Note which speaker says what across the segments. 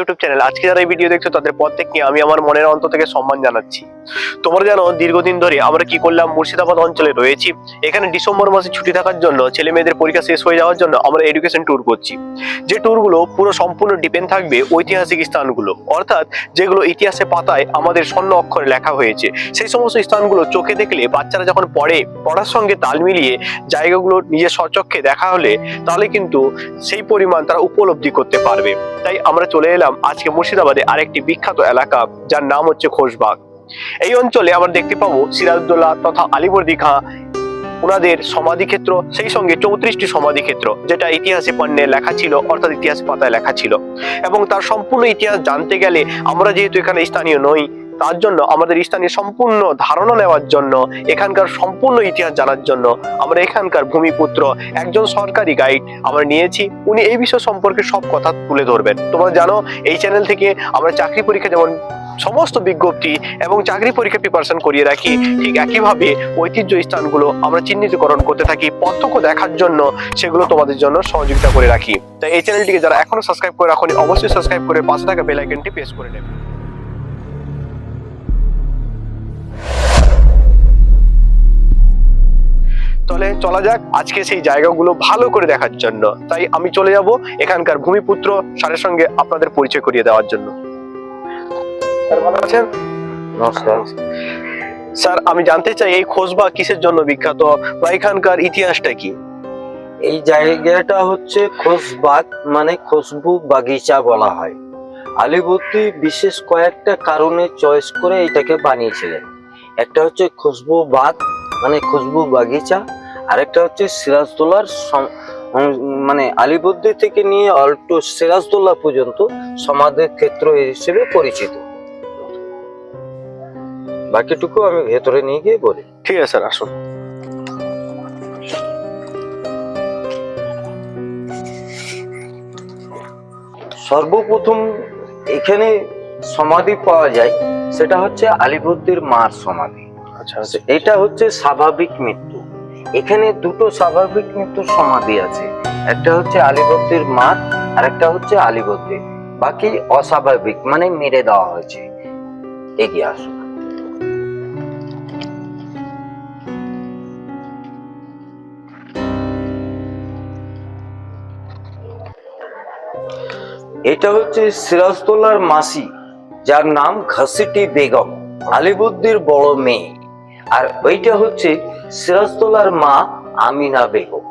Speaker 1: YouTube channel আজকে যারা এই ভিডিও দেখছ, তাদের প্রত্যেককে আমি আমার মনের অন্ত থেকে সম্মান জানাচ্ছি। তোমরা জানো, দীর্ঘদিন ধরে আমরা কি করলাম, মুর্শিদাবাদ অঞ্চলে রয়েছি। এখানে ডিসেম্বর মাসে ছুটি থাকার জন্য, ছেলে মেয়েদের পরীক্ষা শেষ হয়ে যাওয়ার জন্য আমরা এডুকেশন ট্যুর করছি। যে ট্যুরগুলো পুরো সম্পূর্ণ ডিপেন্ড থাকবে ঐতিহাসিক স্থানগুলো। অর্থাৎ যেগুলো ইতিহাসে পাতায় আমাদের স্বর্ণ অক্ষরে লেখা হয়েছে। সেই সমস্ত স্থানগুলো চোখে দেখলে বাচ্চারা যখন পড়ে, পড়ার সঙ্গে তাল মিলিয়ে জায়গাগুলো নিজের স্বচক্ষে দেখা হলে, তাহলে কিন্তু সেই পরিমাণ তারা উপলব্ধি করতে পারবে। তাই আমরা চলে এলাম আজকে মুর্শিদাবাদে আরেকটি বিখ্যাত এলাকা, যার নাম হচ্ছে খোশবাগ এই অঞ্চলে আমরা দেখতে পাবো সিরাজদৌল্লা তথা আলিবর্দি খাঁ ওনাদের সমাধিক্ষেত্র, সেই সঙ্গে চৌত্রিশটি সমাধিক্ষেত্র, যেটা ইতিহাসে পণ্যে লেখা ছিল, অর্থাৎ ইতিহাস পাতায় লেখা ছিল। এবং তার সম্পূর্ণ ইতিহাস জানতে গেলে আমরা যেহেতু এখানে স্থানীয় নই তার জন্য, আমাদের স্থানীয় সম্পূর্ণ ধারণা নেওয়ার জন্য, এখানকার সম্পূর্ণ ইতিহাস জানার জন্য আমরা এখানকার ভূমিপুত্র, একজন সরকারি গাইড আমরা নিয়েছি। উনি এই বিষয় সম্পর্কে সব কথা তুলে ধরবেন। তোমরা জানো, এই চ্যানেল থেকে আমরা চাকরি পরীক্ষা যেমন সমস্ত বিজ্ঞপ্তি এবং চাকরি পরীক্ষা প্রিপারেশন করিয়ে রাখি, ঠিক একইভাবে ঐতিহ্য স্থানগুলো আমরা চিহ্নিতকরণ করতে থাকি, প্রত্যক্ষ দেখার জন্য সেগুলো তোমাদের জন্য সহযোগিতা করে রাখি। তাই এই চ্যানেলটিকে যারা এখনও সাবস্ক্রাইব করে রাখনি, অবশ্যই সাবস্ক্রাইব করে পাশে থাকা বেল আইকনটি প্রেস করে নেবে। তাহলে চলা যাক। আজকে সেই জায়গাগুলো ভালো করে দেখার জন্য। তাই আমি চলে যাব এখানকার ভূমিপুত্র স্যারের সঙ্গে আপনাদের পরিচয় করিয়ে দেওয়ার জন্য। স্যার ভালো আছেন?
Speaker 2: নমস্কার।
Speaker 1: স্যার আমি জানতে চাই এই খোসবা কিসের জন্য বিখ্যাত বা এখানকার ইতিহাসটা কি?
Speaker 2: এই জায়গাটা হচ্ছে খোসবাগ মানে খুশবু বাগিচা বলা হয়। আলিবর্দী বিশেষ কয়েকটা কারণে চয়েস করে এটাকে বানিয়েছিলেন। একটা হচ্ছে খুশবু বাগ মানে খুশবু বাগিচা আরেকটা হচ্ছে সিরাজদোল্লার মানে আলিবর্দী থেকে নিয়ে অল্টো সিরাজদোল্লা পর্যন্ত সমাধির ক্ষেত্র হিসেবে পরিচিত। বাকিটুকু আমি ভেতরে নিয়ে গিয়ে বলি।
Speaker 1: ঠিক আছে স্যার আসুন।
Speaker 2: সর্বপ্রথম এখানে সমাধি পাওয়া যায় সেটা হচ্ছে আলিবর্দির মার সমাধি।
Speaker 1: আচ্ছা।
Speaker 2: এটা হচ্ছে স্বাভাবিক মৃত্যু। এখানে দুটো স্বাভাবিক মৃত্যুর সমাধি আছে। একটা হচ্ছে আলিবর্দির মার আর একটা হচ্ছে আলিবর্দির বাকি অস্বাভাবিক মানে মেরে দেওয়া হয়েছে। এগিয়ে আসুন। এটা হচ্ছে সিরাজদৌল্লার মাসি, যার নাম ঘসিটি বেগম আলিবুদ্দির বড় মেয়ে। আর ওইটা হচ্ছে সিরাজদৌল্লার মা আমিনা বেগম।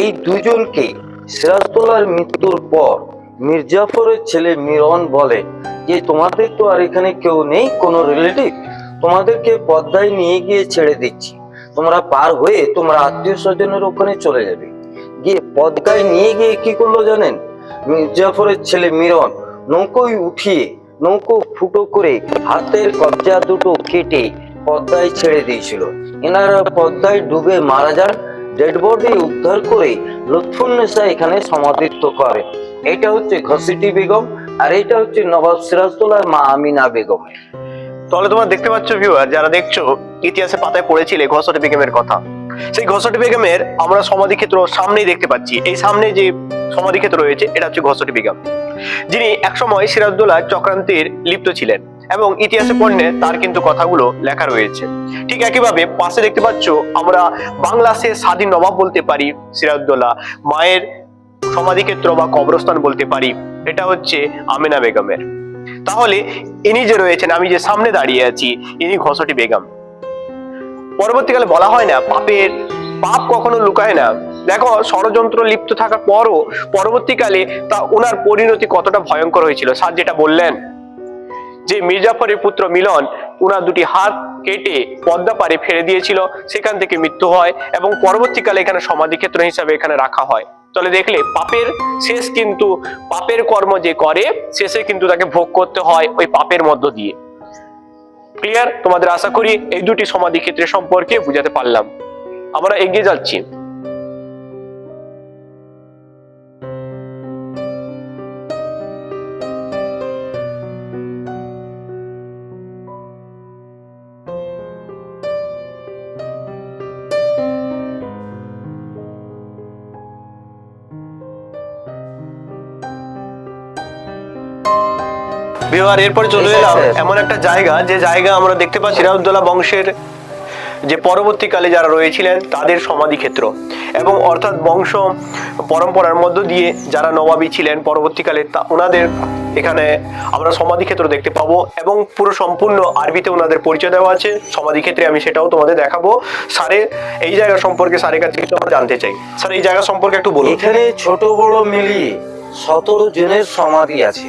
Speaker 2: এই দুজনকে সিরাজদৌল্লার মৃত্যুর পর মির্জাফরের ছেলে মিরন বলে যে, তোমাদের তো আর এখানে কেউ নেই, কোনো রিলেটিভ তোমাদেরকে পদ্মায় নিয়ে গিয়ে ছেড়ে দিচ্ছি। তোমরা পার হয়ে তোমরা আত্মীয় স্বজনের ওখানে চলে যাবে। গিয়ে পদ্মায় নিয়ে গিয়ে কি করল জানেন? মির্জাফরের ছেলে মিরন নৌকোয় উঠিয়ে নৌকো ফুটো করে হাতের কবজা দুটো কেটে পদ্মায় ছেড়ে দিয়েছিল। এনারা পদ্মায় ডুবে মারা যান, ডেড বডি উদ্ধার করে লুৎফুন্নেসা এখানে সমাধিত্ব করে। এটা হচ্ছে ঘসিটি বেগম আর এটা হচ্ছে নবাব সিরাজদৌল্লার মা আমিনা বেগম
Speaker 1: তাহলে তোমরা দেখতে পাচ্ছ ভিউয়ার যারা দেখছ, ইতিহাসে পাতায় পড়েছিলে ঘসটি বেগমের কথা। সেই ঘসটি বেগমের আমরা সমাধি ক্ষেত্র সামনেই দেখতে পাচ্ছি। এই সামনে যে সমাধি ক্ষেত্র রয়েছে, এটা হচ্ছে ঘসটি বেগম। যিনি একসময় সিরাজদৌল্লাহ চক্রান্তির লিপ্ত ছিলেন। এবং ইতিহাসে পড়লে তার কিন্তু কথাগুলো লেখা রয়েছে। ঠিক একইভাবে পাশে দেখতে পাচ্ছ আমরা বাংলাদেশের স্বাধীন নবাব বলতে পারি সিরাজদৌল্লাহ মায়ের সমাধিক্ষেত্র বা কবরস্থান বলতে পারি। এটা হচ্ছে আমেনা বেগমের। তাহলে ইনি যে রয়েছেন আমি যে সামনে দাঁড়িয়ে আছি ইনি ঘসটি বেগম। পরবর্তীকালে বলা হয় না পাপের পাপ কখনো লুকায় না। দেখো ষড়যন্ত্র লিপ্ত থাকার পরও পরবর্তীকালে তা ওনার পরিণতি কতটা ভয়ঙ্কর হয়েছিল। স্যার যেটা বললেন যে মির্জাফরের পুত্র মিলন ওনার দুটি হাত কেটে পদ্মা পারে ফেলে দিয়েছিল, সেখান থেকে মৃত্যু হয় এবং পরবর্তীকালে এখানে সমাধিক্ষেত্র হিসাবে এখানে রাখা হয়। তাহলে দেখলে, পাপের শেষ কিন্তু, পাপের কর্ম যে করে, শেষে কিন্তু তাকে ভোগ করতে হয় ওই পাপের মধ্য দিয়ে। ক্লিয়ার তোমাদের আশা করি এই দুটি সমাধি ক্ষেত্রে সম্পর্কে বুঝাতে পারলাম। আমরা এগিয়ে যাচ্ছি। বিহার এরপরে চলে এলাম এমন একটা জায়গা যে জায়গা আমরা দেখতে পাচ্ছি সিরাজউদ্দৌলা বংশের যে পরবর্তীকালে যারা রয়েছিলেন তাদের সমাধিক্ষেত্র। এবং অর্থাৎ বংশ পরম্পরার মধ্য দিয়ে যারা নবাবী ছিলেন পরবর্তীকালে তা ওনাদের এখানে আমরা সমাধিক্ষেত্র দেখতে পাবো এবং পুরো সম্পূর্ণ আরবিতে ওনাদের পরিচয় দেওয়া আছে। সমাধিক্ষেত্রে আমি সেটাও তোমাদের দেখাবো। স্যারে এই জায়গা সম্পর্কে স্যারের কাছে কিছু আমরা জানতে চাই। স্যার এই জায়গা সম্পর্কে একটু বলুন।
Speaker 2: এখানে ছোট বড় মিলিয়ে সতেরো জনের সমাধি আছে।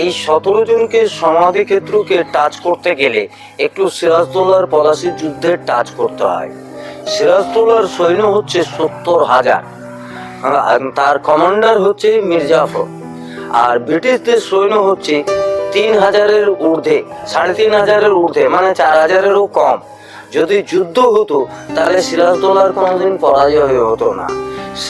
Speaker 2: এই সতেরো জনকে সমাধি ক্ষেত্রকে টাচ করতে গেলে একটু সিরাজদৌলার পলাশি যুদ্ধের টাচ করতে হয়। সিরাজদৌলার সৈন্য হচ্ছে সত্তর হাজার তার কমান্ডার হচ্ছে মির্জাফর, আর ব্রিটিশদের সৈন্য হচ্ছে তিন হাজারের ঊর্ধ্বে, সাড়ে তিন হাজারের ঊর্ধ্বে মানে চার হাজারেরও কম। যদি যুদ্ধ হতো, তাহলে সিরাজদৌলার কোনোদিন পরাজয় হতো না।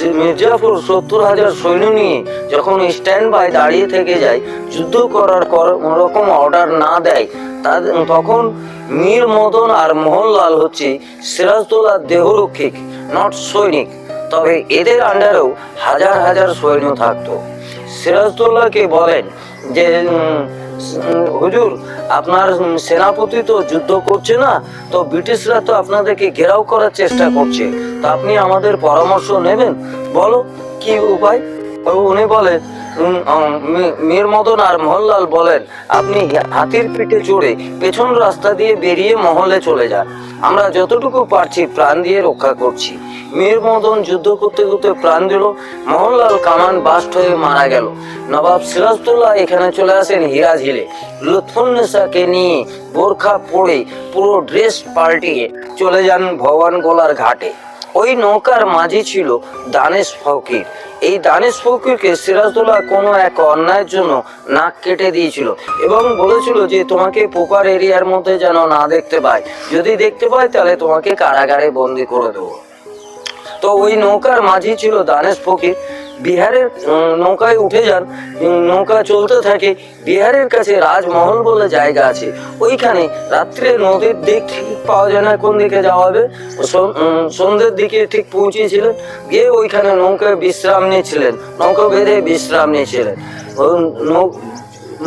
Speaker 2: মির্জাফর সত্তর হাজার সৈন্য নিয়ে যখন স্ট্যান্ড বাই দাঁড়িয়ে থেকে যায়, যুদ্ধ করার কর- রকম অর্ডার না দেয় তাদের তখন মীর মদন আর মোহনলাল হচ্ছে সিরাজদৌলার দেহরক্ষিক নট সৈনিক। তবে এদের আন্ডারেও হাজার হাজার সৈন্য থাকতো। সিরাজদৌল্লাহকে বলেন যে হুজুর, আপনার সেনাপতি তো যুদ্ধ করছে না, তো ব্রিটিশরা তো আপনাদেরকে ঘেরাও করার চেষ্টা করছে। তো আপনি আমাদের পরামর্শ নেবেন? বলো, কি উপায়? উনি বলেন মীর মদন আর মোহনলাল বলেন, আপনি হাতির পিঠে চড়ে পেছন রাস্তা দিয়ে বেরিয়ে মহলে চলে যান। আমরা যতটুকু পারছি প্রাণ দিয়ে রক্ষা করছি। মীর মদন যুদ্ধ করতে করতে প্রাণ দিল। মোহনলাল কামান বাস্ট হয়ে মারা গেল। নবাব সিরাজদৌল্লাহ এখানে চলে আসেন হিরাজ হিলে। লুৎফুন্নেসাকে নিয়ে বোরখা পরে পুরো ড্রেস পাল্টিয়ে চলে যান ভগবান গোলার ঘাটে। ওই নৌকার মাঝি ছিল দানেশ ফকির। এই দানেশ ফকিরকে সিরাজদৌল্লাহ কোনো এক অন্যায়ের জন্য নাক কেটে দিয়েছিল এবং বলেছিল যে, তোমাকে পোকার এরিয়ার মধ্যে যেন না দেখতে পায়। যদি দেখতে পায়, তাহলে তোমাকে কারাগারে বন্দি করে দেবো। তো ওই নৌকার মাঝি ছিল দানেশ ফকির। বিহারের নৌকায় উঠে যান নৌকা চলতে থাকে। বিহারের কাছে রাজমহল বলে জায়গা আছে। ওইখানে রাত্রে নদীর দিক ঠিক পাওয়া যায় না কোন দিকে যাওয়া হবে। সন- সন্ধ্যের দিকে ঠিক পৌঁছেছিলেন। গিয়ে ওইখানে নৌকায় বিশ্রাম নিয়েছিলেন নৌকা বেঁধে বিশ্রাম নিয়েছিলেন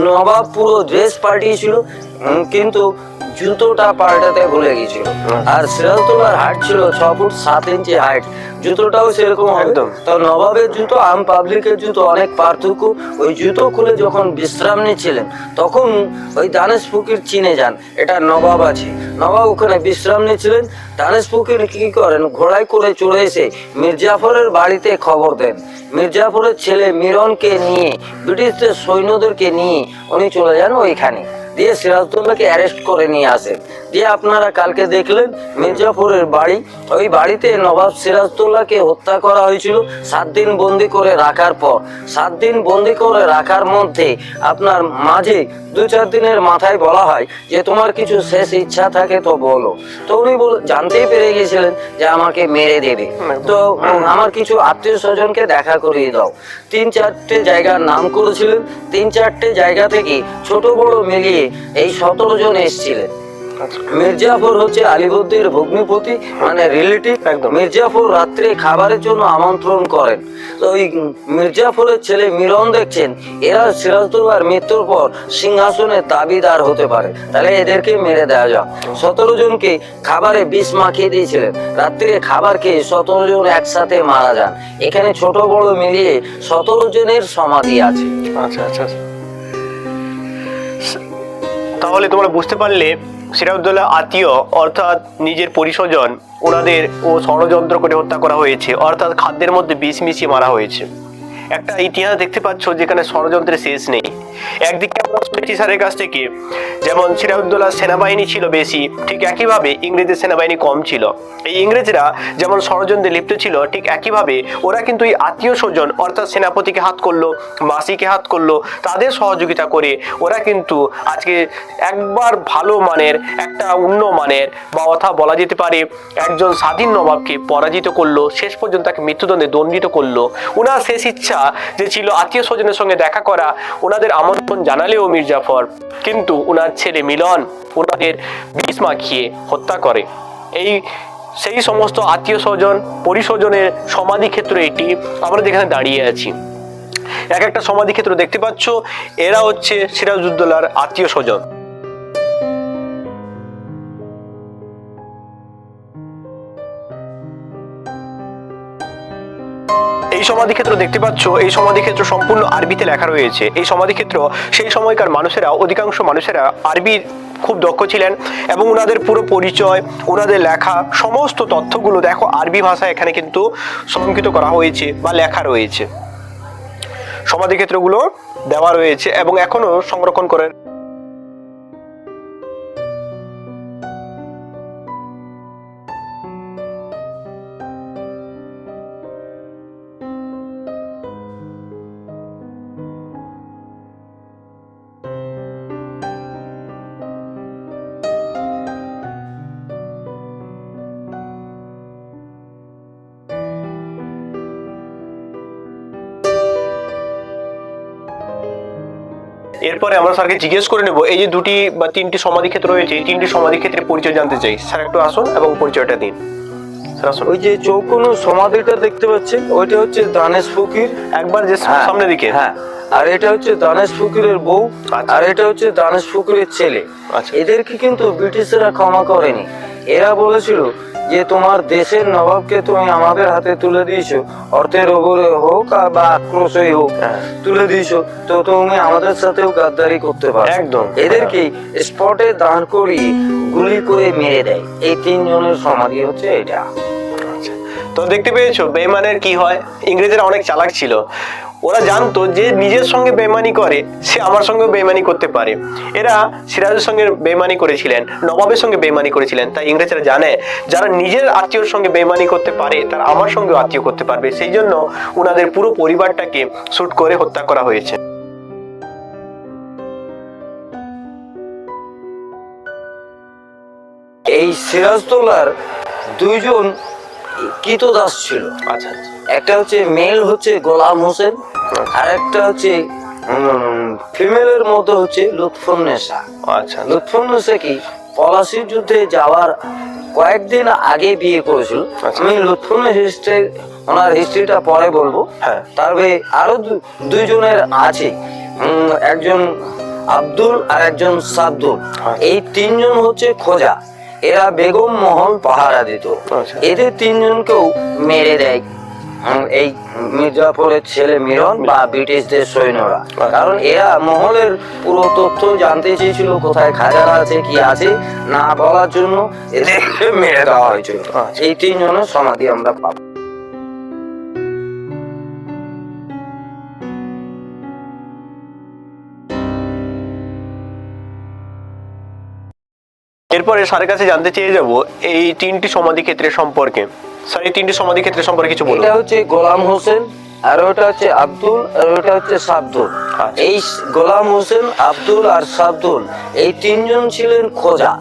Speaker 2: নবাব পুরো ড্রেস পাল্টিয়েছিল উম, কিন্তু জুতোটা পাল্টাতে ভুলে গেছিল। আর সিরাজদৌলার হাইট ছিল ছ ফুট সাত ইঞ্চি হাইট জুতোটাও সেরকম
Speaker 1: একদম।
Speaker 2: তো নবাবের জুতো আম পাবলিকের জুতো অনেক পার্থক্য। ওই জুতো খুলে যখন বিশ্রাম নিচ্ছিলেন তখন ওই দানেশ ফকির চিনে যান। এটা নবাব আছে। নবাব ওখানে বিশ্রাম নিচ্ছিলেন দানেশ ফকির কি করেন? ঘোড়ায় করে চলে এসে মির্জাফরের বাড়িতে খবর দেন। মির্জাফরের ছেলে মিরনকে নিয়ে ব্রিটিশদের সৈন্যদেরকে নিয়ে উনি চলে যান ওইখানে। দিয়ে সিরাজদৌল্লাহকে অ্যারেস্ট করে নিয়ে আসেন। দিয়ে আপনারা কালকে দেখলেন মির্জাপুরের বাড়ি, ওই বাড়িতে নবাব সিরাজদৌল্লাহকে হত্যা করা হয়েছিল সাত দিন বন্দি করে রাখার পর। সাত দিন বন্দি করে রাখার মধ্যে আপনার মাঝে দু চার দিনের মাথায় বলা হয় যে তোমার কিছু শেষ ইচ্ছা থাকে তো বলো। তো উনি জানতেই পেরে গেছিলেন যে আমাকে মেরে দেবে। তো আমার কিছু আত্মীয় স্বজনকে দেখা করিয়ে দাও। তিন চারটে জায়গার নাম করেছিলেন। তিন চারটে জায়গা থেকে ছোট বড় মিলিয়ে এই সতেরো জন এসেছিলেন। মির্জাফর হচ্ছে আলিবর্দির ভগ্নিপতি মানে রিলেটিভ
Speaker 1: একদম।
Speaker 2: মির্জাফর রাত্রে খাবারের জন্য আমন্ত্রণ করেন। তো ওই মির্জাফরের ছেলে মিরন দেখছেন, এরা সিরাজদৌল্লার মৃত্যুর পর সিংহাসনের দাবিদার হতে পারে। তাহলে এদেরকে মেরে দেওয়া যাক। সতেরো জনকে খাবারে বিষ মাখিয়ে দিয়েছিলেন। রাত্রে খাবার খেয়ে সতেরো জন একসাথে মারা যান। এখানে ছোট বড় মিলিয়ে সতেরো জনের সমাধি আছে।
Speaker 1: আচ্ছা আচ্ছা আচ্ছা। তাহলে তোমরা বুঝতে পারলে সিরাজউদ্দৌলা আত্মীয় অর্থাৎ নিজের পরিস্বজন, ওনাদের ও ষড়যন্ত্র করে হত্যা করা হয়েছে। অর্থাৎ খাদ্যের মধ্যে বিষ মিশিয়ে মারা হয়েছে। একটা ইতিহাস দেখতে পাচ্ছ যেখানে ষড়যন্ত্রের শেষ নেই। একদিকে আমরা শুনেছি স্যারের কাছ থেকে, যেমন সিরাজউদ্দৌলার সেনাবাহিনী ছিল বেশি, ঠিক একইভাবে ইংরেজের সেনাবাহিনী কম ছিল। এই ইংরেজরা যেমন ষড়যন্ত্রে লিপ্ত ছিল, ঠিক একইভাবে ওরা কিন্তু এই আত্মীয় স্বজন, অর্থাৎ সেনাপতিকে হাত করল, মাসিকে হাত করল, তাদের সহযোগিতা করে ওরা কিন্তু আজকে একবার ভালো মানের, একটা উন্ন মানের বা অথা বলা যেতে পারে একজন স্বাধীন নবাবকে পরাজিত করল, শেষ পর্যন্ত তাকে মৃত্যুদণ্ডে দণ্ডিত করল। ওনার শেষ ইচ্ছা যে ছিল আত্মীয় স্বজনের সঙ্গে দেখা করা ওনাদের আমন্ত্রণ জানালেও মির্জাফর, কিন্তু ওনার ছেলে মিলন ওনাদের বিষ মাখিয়ে হত্যা করে। এই, সেই সমস্ত আত্মীয় স্বজন, পরিস্বজনের সমাধি ক্ষেত্র এটি, আমরা যেখানে দাঁড়িয়ে আছি। এক একটা সমাধি ক্ষেত্র দেখতে পাচ্ছ, এরা হচ্ছে সিরাজউদ্দৌলার আত্মীয় স্বজন। সমাধিক্ষেত্র দেখতে পাচ্ছ, এই সমাধিক্ষেত্র সম্পূর্ণ আরবিতে লেখা রয়েছে। এই সমাধিক্ষেত্র সেই সময়কার মানুষেরা অধিকাংশ মানুষেরা আরবির খুব দক্ষ ছিলেন এবং ওনাদের পুরো পরিচয় ওনাদের লেখা, সমস্ত তথ্যগুলো দেখো আরবি ভাষায় এখানে কিন্তু সংরক্ষিত করা হয়েছে বা লেখা রয়েছে। সমাধিক্ষেত্রগুলো দেওয়া রয়েছে এবং এখনও সংরক্ষণ করে এরপরে আমরা স্যারকে জিজ্ঞেস করে নেব এই যে দুটি বা তিনটি সমাধিক্ষেত্র রয়েছে এই তিনটি সমাধিক্ষেত্রের পরিচয় জানতে চাই। স্যার একটু আসুন এবং পরিচয়টা দিন।
Speaker 2: ওই যে চৌকোনো সমাধিটা দেখতে পাচ্ছেন ওইটা হচ্ছে দানেশ ফকির।
Speaker 1: একবার যে
Speaker 2: হ্যাঁ,
Speaker 1: সামনে দিকে।
Speaker 2: হ্যাঁ আর এটা হচ্ছে দানেশ ফকিরের বউ
Speaker 1: আচ্ছা।
Speaker 2: আর এটা হচ্ছে দানেশ ফকিরের ছেলে।
Speaker 1: আচ্ছা।
Speaker 2: এদেরকে কিন্তু ব্রিটিশরা ক্ষমা করেনি। এরা বলেছিল যে তোমার দেশের নবাবকে তুমি আমাদের হাতে তুলে দিয়েছ অর্থের ওপরে হোক বা আক্রোশই হোক
Speaker 1: হ্যাঁ।
Speaker 2: তুলে দিয়েছ তো তুমি আমাদের সাথেও গাদ্দারি করতে পারো।
Speaker 1: একদম।
Speaker 2: এদেরকে স্পটে দাঁড় করিয়ে গুলি করে মেরে দেয়। এই তিনজনের সমাধি হচ্ছে এটা।
Speaker 1: তো দেখতে পেয়েছ বেমানের কি হয়? ইংরেজরা অনেক চালাক ছিল। ওরা জানতো যে নিজের সঙ্গে বেমানি করে, সে আমার সঙ্গে বেমানি করতে পারে। এরা সিরাজের সঙ্গে বেমানি করেছিলেন, নবাবের সঙ্গে বেমানি করেছিলেন, তাই ইংরেজরা জানে, যারা নিজের আত্মীয়র সঙ্গে বেমানি করতে পারে, তারা আমার সঙ্গে আত্মীয় করতে পারবে। সেই জন্য ওনাদের পুরো পরিবারটাকে শ্যুট করে হত্যা করা হয়েছে।
Speaker 2: এই সিরাজদৌলার দুইজন কীতদাস ছিল।
Speaker 1: আচ্ছা আচ্ছা।
Speaker 2: একটা হচ্ছে মেল হচ্ছে গোলাম হোসেন আর একটা হচ্ছে ফিমেলের মধ্যে হচ্ছে লুৎফুন্নেসা
Speaker 1: আচ্ছা
Speaker 2: লুৎফুন্নেসা কি? পলাশির যুদ্ধে যাওয়ার কয়েকদিন আগে বিয়ে করেছিল।
Speaker 1: আচ্ছা।
Speaker 2: আমি লুৎফুন্নের হিস্ট্রি ওনার হিস্ট্রিটা পরে বলব।
Speaker 1: হ্যাঁ।
Speaker 2: তবে আরও দুইজনের আছে। একজন আব্দুল আর একজন সাদ্দুল।
Speaker 1: আচ্ছা।
Speaker 2: এই তিনজন হচ্ছে খোঁজা। এরা বেগম মহল পাহারা দিত।
Speaker 1: এদের
Speaker 2: এদের তিনজনকেও মেরে দেয়। এই মির্জাপুরের ছেলে মিরন বা ব্রিটিশদের সৈন্যরা। কারণ এরা মহলের পুরো তথ্য জানতে চেয়েছিল কোথায় খাজানা আছে কি আছে না বলার জন্য এদের মেরে দেওয়া হয়েছিল।
Speaker 1: আচ্ছা।
Speaker 2: এই তিনজনের সমাধি আমরা পাবো।
Speaker 1: এরপরে স্যারের কাছে জানতে চেয়ে যাব এই তিনটি সমাধি ক্ষেত্রের সম্পর্কে। স্যার এই তিনটি সমাধি ক্ষেত্রে সম্পর্কে কিছু বলুন।
Speaker 2: এটা হচ্ছে গোলাম হোসেন আর ওটা হচ্ছে আব্দুল আর ওটা হচ্ছে সাবদুল।
Speaker 1: আচ্ছা।
Speaker 2: এই গোলাম হোসেন আব্দুল আর সাবদুল এই তিনজন ছিলেন খোঁজা।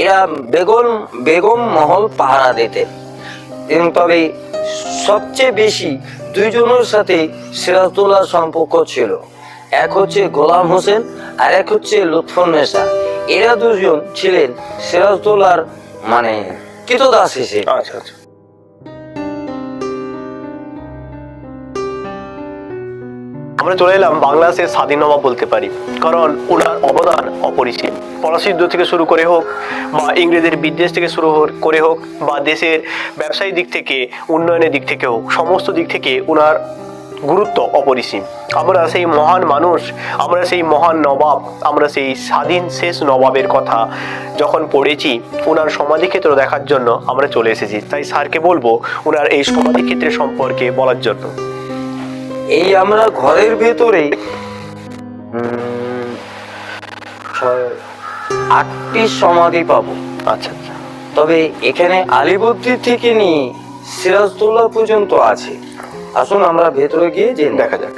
Speaker 2: এরা বেগম বেগম মহল পাহারা দিতেন তবে সবচেয়ে বেশি দুইজনের সাথে সিরাজদৌল্লার সম্পর্ক ছিল। এক হচ্ছে গোলাম হোসেন আর এক হচ্ছে লুৎফুন্নেসা এরা দুজন ছিলেন সিরাজদৌল্লার মানে কৃতদাস হিসেবে।
Speaker 1: আচ্ছা আচ্ছা। আমরা চলে এলাম বাংলাদেশের স্বাধীন নবাব বলতে পারি, কারণ ওনার অবদান অপরিসীম। পলাশি যুদ্ধ থেকে শুরু করে হোক, বা ইংরেজের বিদ্বেষ থেকে শুরু করে হোক, বা দেশের ব্যবসায়ী দিক থেকে, উন্নয়নের দিক থেকে হোক, সমস্ত দিক থেকে ওনার গুরুত্ব অপরিসীম। আমরা সেই মহান মানুষ আমরা সেই মহান নবাব আমরা সেই স্বাধীন শেষ নবাবের কথা যখন পড়েছি ওনার সমাধিক্ষেত্র দেখার জন্য আমরা চলে এসেছি। তাই স্যারকে বলব ওনার এই সমাধিক্ষেত্রের সম্পর্কে বলার জন্য।
Speaker 2: এই আমরা ঘরের ভেতরে আটটি সমাধি পাবো।
Speaker 1: আচ্ছা আচ্ছা।
Speaker 2: তবে এখানে আলিবর্দি থেকে নিয়ে সিরাজদৌল্লাহ পর্যন্ত আছে। আসুন আমরা ভেতরে গিয়ে জেনে
Speaker 1: দেখা যাক।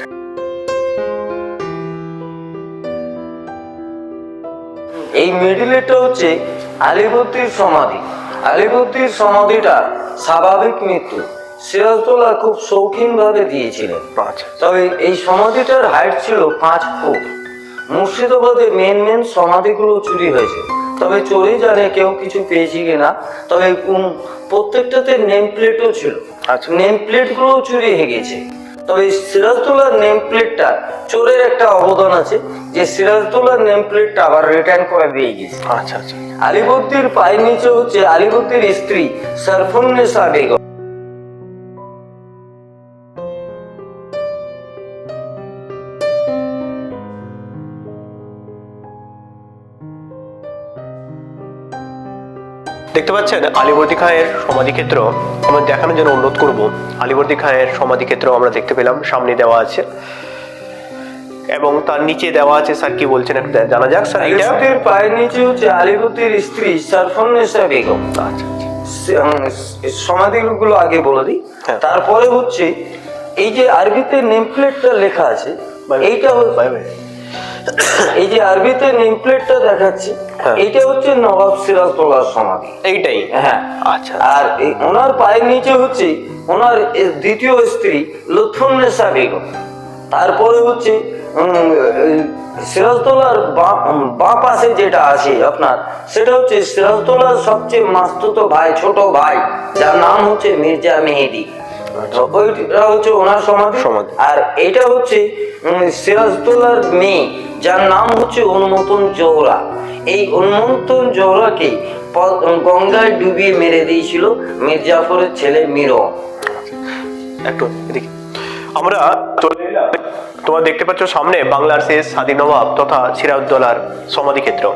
Speaker 2: এই মিডিলেটা হচ্ছে আলিবর্দির সমাধি। আলিবর্দির সমাধিটা স্বাভাবিক মৃত্যু। সিরাজদৌল্লাহ খুব শৌখিন ভাবে দিয়েছিলেন।
Speaker 1: আচ্ছা।
Speaker 2: তবে এই সমাধিটার হাইট ছিল পাঁচ ফুট। মুর্শিদাবাদে মেন মেন সমাধিগুলো চুরি হয়েছে। তবে চোরই জানে কেউ কিছু পেয়েছি কিনা? তবে প্রত্যেকটাতে নেম প্লেটও ছিল।
Speaker 1: আচ্ছা।
Speaker 2: নেম প্লেটগুলো চুরি হয়ে গেছে তবে সিরাজদৌল্লার নেম প্লেটটা চোরের একটা অবদান আছে যে সিরাজদৌল্লার নেম প্লেটটা আবার রিটার্ন করে দিয়ে গেছে
Speaker 1: আচ্ছা আচ্ছা।
Speaker 2: আলিবর্দির পায়ের নিচে হচ্ছে আলিবর্দির স্ত্রী সারফুন্নেসা বেগম।
Speaker 1: দেখতে পাচ্ছেন আলিবর্দী খায়ের সমাধিক্ষেত্র আমরা দেখানোর জন্য অনুরোধ করব। আলিবর্দী খায়ের সমাধিক্ষেত্র আমরা দেখতে পেলাম সামনে দেওয়া আছে। এবং তার নিচে দেওয়া আছে স্যার কি বলছেন একটা জানা যাক স্যার এটা?
Speaker 2: পায়ের নিচে হচ্ছে আলিবর্দির স্ত্রী সারফুন্নেসা বেগম।
Speaker 1: আচ্ছা
Speaker 2: সমাধিগুলো আগে বলে দিই।
Speaker 1: হ্যাঁ।
Speaker 2: তারপরে হচ্ছে এই যে আরবিতে নেম প্লেটটা লেখা আছে এইটা এই যে আরবিতে নেম প্লেটটা দেখাচ্ছি
Speaker 1: হ্যাঁ।
Speaker 2: এইটা হচ্ছে নবাব সিরাজদৌল্লার সমাধি।
Speaker 1: এইটাই?
Speaker 2: হ্যাঁ।
Speaker 1: আচ্ছা।
Speaker 2: আর এই ওনার পায়ের নিচে হচ্ছে ওনার দ্বিতীয় স্ত্রী লুৎফুন্নেসা বেগম তারপরে হচ্ছে সিরাজদৌল্লার বাঁ- পাশে যেটা আছে আপনার সেটা হচ্ছে সিরাজদৌল্লার সবচেয়ে মাস্তুত ভাই ছোট ভাই যার নাম হচ্ছে মির্জা মেহেদি। ওইটা হচ্ছে ওনার সমাধি। আর এটা হচ্ছে উম, সিরাজদৌল্লার মেয়ে। যার নাম হচ্ছে অনুমোদন জোহরা এই অনুমোদন জোহরাকে গঙ্গায় ডুবিয়ে মেরে দিয়েছিল মির্জাফরের ছেলে মিরো।
Speaker 1: আমরা তোমরা দেখতে পাচ্ছ সামনে বাংলার শেষ স্বাধীন নবাব তথা সিরাজদৌলার সমাধিক্ষেত্র।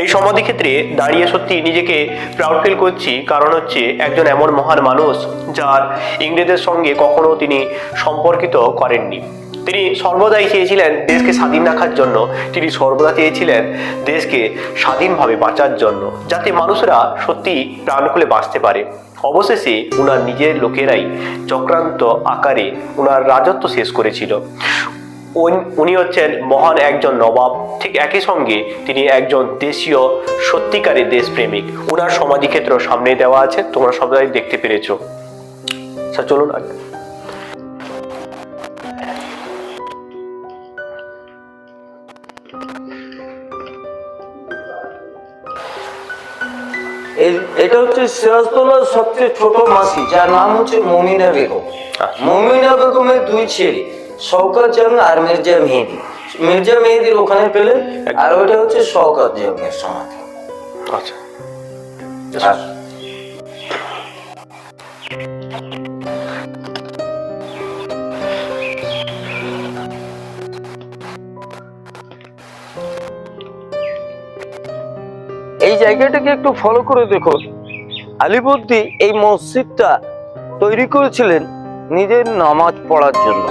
Speaker 1: এই সমাধিক্ষেত্রে দাঁড়িয়ে সত্যি নিজেকে প্রাউড ফিল করছি। কারণ হচ্ছে একজন এমন মহান মানুষ যার ইংরেজদের সঙ্গে কখনো তিনি সম্পর্কিত করেননি। তিনি সর্বদাই চেয়েছিলেন দেশকে স্বাধীন রাখার জন্য। তিনি সর্বদা চেয়েছিলেন দেশকে স্বাধীনভাবে বাঁচার জন্য, যাতে মানুষরা সত্যি প্রাণ খুলে বাঁচতে পারে। অবশেষে উনার নিজের লোকেরাই চক্রান্ত আকারে উনার রাজত্ব শেষ করেছিল। উন- হচ্ছেন মহান একজন নবাব। ঠিক একই সঙ্গে তিনি একজন দেশীয় সত্যিকারের দেশপ্রেমিক। উনার সমাধিক্ষেত্র সামনে দেওয়া আছে, তোমরা সবাই দেখতে পেরেছ। স্যার চলুন আগে।
Speaker 2: এটা হচ্ছে সিরাজদৌল্লার সবচেয়ে ছোট মাসি যার নাম হচ্ছে মমিনা বেগম। মমিনা বেগমের দুই ছেলে শওকত জামি আর মির্জা মেহেদি। মির্জা মেহেদির ওখানে পেলেন আর ওইটা হচ্ছে শওকত জাংয়ের সমাধি।
Speaker 1: আচ্ছা।
Speaker 2: আর এই জায়গাটাকে একটু ফলো করে দেখুন আলিবর্দি এই মসজিদটা তৈরি করেছিলেন নিজের নামাজ পড়ার জন্য।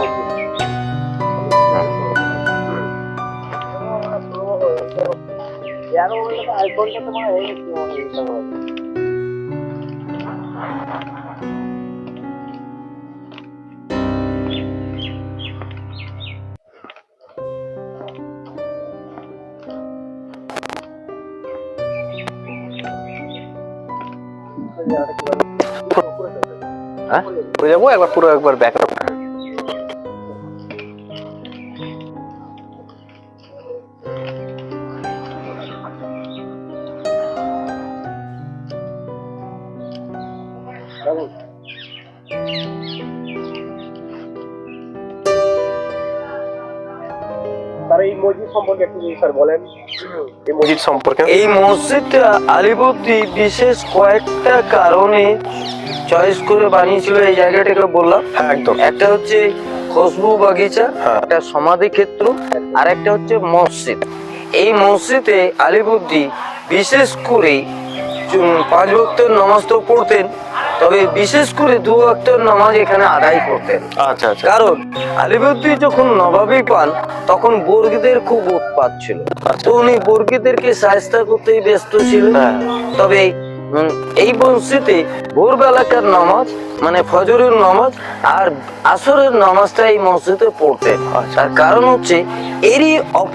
Speaker 1: হ্যাঁ যাব একবার পুরো একবার ব্যাক বলেন। এই মসজিদ সম্পর্কে
Speaker 2: এই মসজিদটা আলিবর্দি বিশেষ কয়েকটা কারণে চয়েস করে বানিয়েছিল এই জায়গাটাকে বললাম।
Speaker 1: হ্যাঁ একদম।
Speaker 2: একটা হচ্ছে খুশবু বাগিচা
Speaker 1: হ্যাঁ।
Speaker 2: একটা সমাধি ক্ষেত্র আর একটা হচ্ছে মসজিদ। এই মসজিদে আলিবুদ্দি বিশেষ করে পাঁচ ভক্তের নামাজ তো পড়তেন। তবে বিশেষ করে দু ভক্তের নামাজ এখানে আদায় করতেন।
Speaker 1: আচ্ছা আচ্ছা।
Speaker 2: কারণ আলিবর্দি যখন নবাবি পান তখন বর্গীদের খুব উৎপাত ছিল। তো উনি বর্গীদেরকে সাহায্য করতেই ব্যস্ত ছিলেন।
Speaker 1: হ্যাঁ।
Speaker 2: তবে এই বংশীতে ভোরবেলাকার নামাজ মানে ফজরের নামাজ আর আসরের নামাজটা এই মসজিদে পড়তে তার কারণ হচ্ছে এরই অপ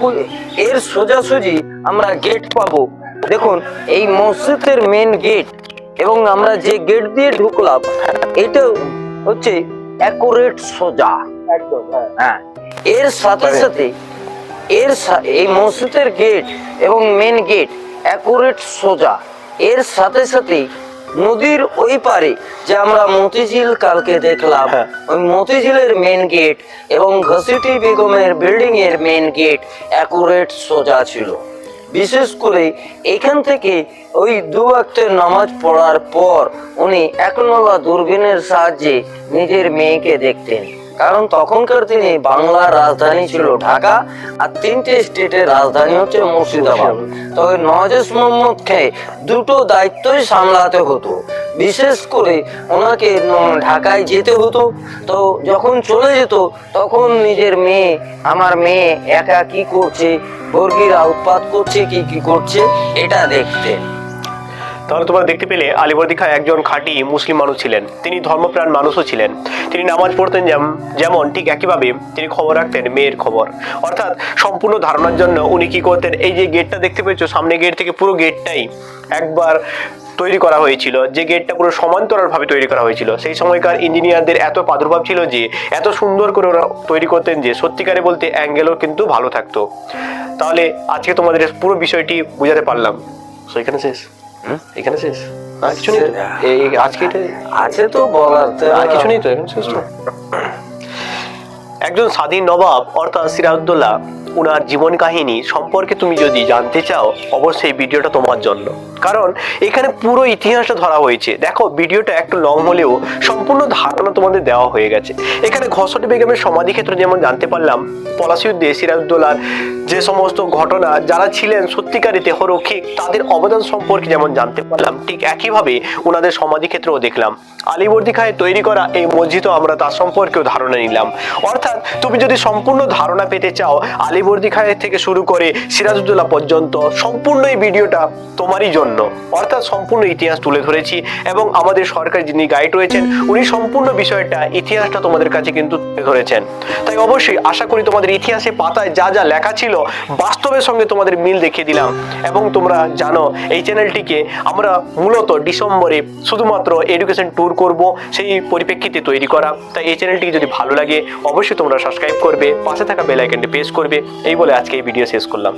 Speaker 2: এর সোজাসুজি আমরা গেট পাবো। দেখুন এই মসজিদের মেন গেট এবং আমরা যে গেট দিয়ে ঢুকলাম এটা হচ্ছে অ্যাকুরেট সোজা।
Speaker 1: একদম হ্যাঁ।
Speaker 2: হ্যাঁ এর সাথে সাথে এর এই মসজিদের গেট এবং মেন গেট অ্যাকুরেট সোজা। এর সাথে সাথে নদীর ওই পারে যে আমরা মতিঝিল কালকে দেখলাম
Speaker 1: হ্যাঁ।
Speaker 2: ওই মতিঝিলের মেন গেট এবং ঘসিটি বেগমের বিল্ডিং এর মেন গেট অ্যাকুরেট সোজা ছিল। বিশেষ করে এখান থেকে ওই দু ওয়াক্তের নামাজ পড়ার পর উনি একনলা দূরবীনের সাহায্যে নিজের মেয়েকে দেখতেন। কারণ তখনকার দিনে বাংলার রাজধানী ছিল ঢাকা আর তিনটে স্টেটের রাজধানী হচ্ছে মুর্শিদাবাদ। তবে নওয়াজ মোহাম্মদকে দুটো দায়িত্বই সামলাতে হতো। বিশেষ করে ওনাকে ঢাকায় যেতে হতো। তো যখন চলে যেত, তখন নিজের মেয়ে, আমার মেয়ে একা কি করছে বর্গিরা উৎপাত করছে, কি কি করছে, এটা দেখতেন
Speaker 1: তাহলে তোমরা দেখতে পেলে আলিবর্দি খাঁ একজন খাঁটি মুসলিম মানুষ ছিলেন। তিনি ধর্মপ্রাণ মানুষও ছিলেন। তিনি নামাজ পড়তেন যেমন ঠিক একইভাবে তিনি খবর রাখতেন মেয়ের খবর। অর্থাৎ সম্পূর্ণ ধারণার জন্য উনি কি করতেন? এই যে গেটটা দেখতে পেয়েছ, সামনে গেট থেকে পুরো গেটটাই একবার তৈরি করা হয়েছিল। যে গেটটা পুরো সমান্তরালভাবে তৈরি করা হয়েছিল। সেই সময়কার ইঞ্জিনিয়ারদের এত প্রাদুর্ভাব ছিল যে, এত সুন্দর করে ওরা তৈরি করতেন যে, সত্যিকারে বলতে অ্যাঙ্গেলও কিন্তু ভালো থাকতো। তাহলে আজকে তোমাদের পুরো বিষয়টি বুঝাতে পারলাম। সো এখানে শেষ।
Speaker 2: হুম?
Speaker 1: এখানে শেষ। আর কিছু নেই। এই- আজকে
Speaker 2: আছে তো বলার
Speaker 1: আর কিছু নেই তো এখন শেষ একজন স্বাধীন নবাব অর্থাৎ সিরাজউদ্দৌলা ওনার জীবন কাহিনী সম্পর্কে তুমি যদি জানতে চাও, অবশ্যই ভিডিওটা তোমার জন্য। কারণ এখানে পুরো ইতিহাসটা ধরা হয়েছে। দেখো, ভিডিওটা একটু লং হলেও সম্পূর্ণ ধারণা তোমাদের দেওয়া হয়ে গেছে। এখানে ঘসটি বেগমের সমাধি ক্ষেত্র যেমন জানতে পারলাম পলাশিউদ্দে সিরাজউদ্দৌলার যে সমস্ত ঘটনা, যারা ছিলেন সত্যিকারী দেহরক্ষিক তাদের অবদান সম্পর্কে যেমন জানতে পারলাম, ঠিক একইভাবে ওনাদের সমাধি ক্ষেত্রেও দেখলাম। আলিবর্দি খায়ে তৈরি করা এই মসজিদও আমরা তার সম্পর্কেও ধারণা নিলাম। অর্থাৎ তুমি যদি সম্পূর্ণ ধারণা পেতে চাও আলিবর্দি খায়ের থেকে শুরু করে সিরাজউদ্দৌলা পর্যন্ত সম্পূর্ণ এই ভিডিওটা তোমারই জন্য। অর্থাৎ সম্পূর্ণ ইতিহাস তুলে ধরেছি এবং আমাদের সরকার যিনি গাইড রয়েছেন, উনি সম্পূর্ণ বিষয়টা, ইতিহাসটা তোমাদের কাছে কিন্তু তুলে ধরেছেন। তাই অবশ্যই আশা করি তোমাদের ইতিহাসে পাতায় যা যা লেখা ছিল, বাস্তবের সঙ্গে তোমাদের মিল দেখিয়ে দিলাম। এবং তোমরা জানো, এই চ্যানেলটিকে আমরা মূলত ডিসেম্বরে শুধুমাত্র এডুকেশন ট্যুর করব, সেই পরিপ্রেক্ষিতে তৈরি করা। তাই এই চ্যানেলটিকে যদি ভালো লাগে, অবশ্যই তোমরা সাবস্ক্রাইব করবে, পাশে থাকা বেল আইকনটি প্রেস করবে। এই বলে আজকে এই ভিডিও শেষ করলাম।